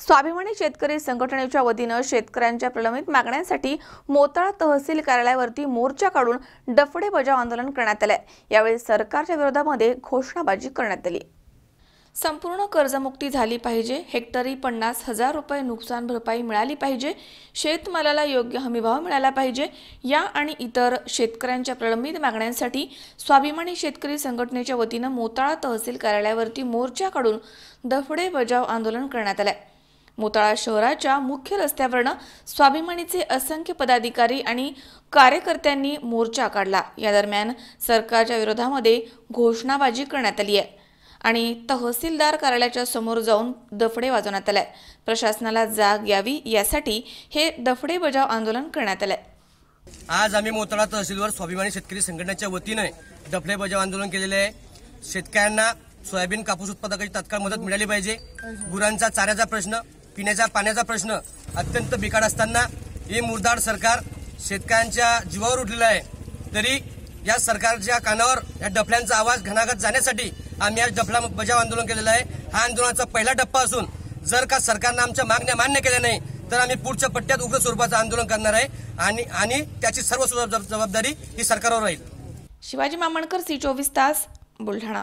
स्वाभिमानी शेतकरी संघटनेच्या वतीनं शेतकऱ्यांच्या प्रलंबित मागण्यांसाठी मोताळा तहसील कार्यालयावरती मोर्चा काढून डफडे बजाव आंदोलन करण्यात आलंय. यावेळी सरकारच्या विरोधामध्ये घोषणाबाजी करण्यात आली. संपूर्ण कर्जमुक्ती झाली पाहिजे हेक्टरी पन्नास हजार रुपये नुकसान भरपाई मिळाली पाहिजे शेतमालाला योग्य हमीभाव मिळाला पाहिजे या आणि इतर शेतकऱ्यांच्या प्रलंबित मागण्यांसाठी स्वाभिमानी शेतकरी संघटनेच्या वतीनं मोताळा तहसील कार्यालयावरती मोर्चा काढून दफडे बजाव आंदोलन करण्यात आलं मोताळा शहराच्या मुख्य रस्त्यावरनं स्वाभिमानीचे असंख्य पदाधिकारी आणि कार्यकर्त्यांनी मोर्चा काढला. या दरम्यान सरकारच्या विरोधामध्ये घोषणाबाजी करण्यात आली आहे आणि तहसीलदार कार्यालयाच्या समोर जाऊन दफडे वाजवण्यात आलाय प्रशासनाला जाग यावी यासाठी हे दफडे बजाव आंदोलन करण्यात आलंय. आज आम्ही मोताळा तहसीलवर स्वाभिमानी शेतकरी संघटनेच्या वतीने दफडे बजाव आंदोलन केलेले आहे. शेतकऱ्यांना सोयाबीन कापूस उत्पादकाची तात्काळ मदत मिळाली पाहिजे. गुरांचा चाऱ्याचा प्रश्न पिण्याच्या पाण्याचा प्रश्न अत्यंत बिकाड असताना हे मुरदाड सरकार शेतकऱ्यांच्या जीवावर उठलेलं आहे. तरी या सरकारच्या कानावर या डफल्यांचा आवाज घनागत जाण्यासाठी आम्ही आज डफला बजाव आंदोलन केलेलं आहे. हा आंदोलनाचा पहिला टप्पा असून जर का सरकारनं आमच्या मागण्या मान्य केल्या नाही तर आम्ही पुढच्या पट्ट्यात उग्र स्वरूपाचं आंदोलन करणार आहे आणि आणि त्याची सर्व जबाबदारी ही सरकारवर राहील. शिवाजी मामणकर सी चोवीस तास बुलढाणा.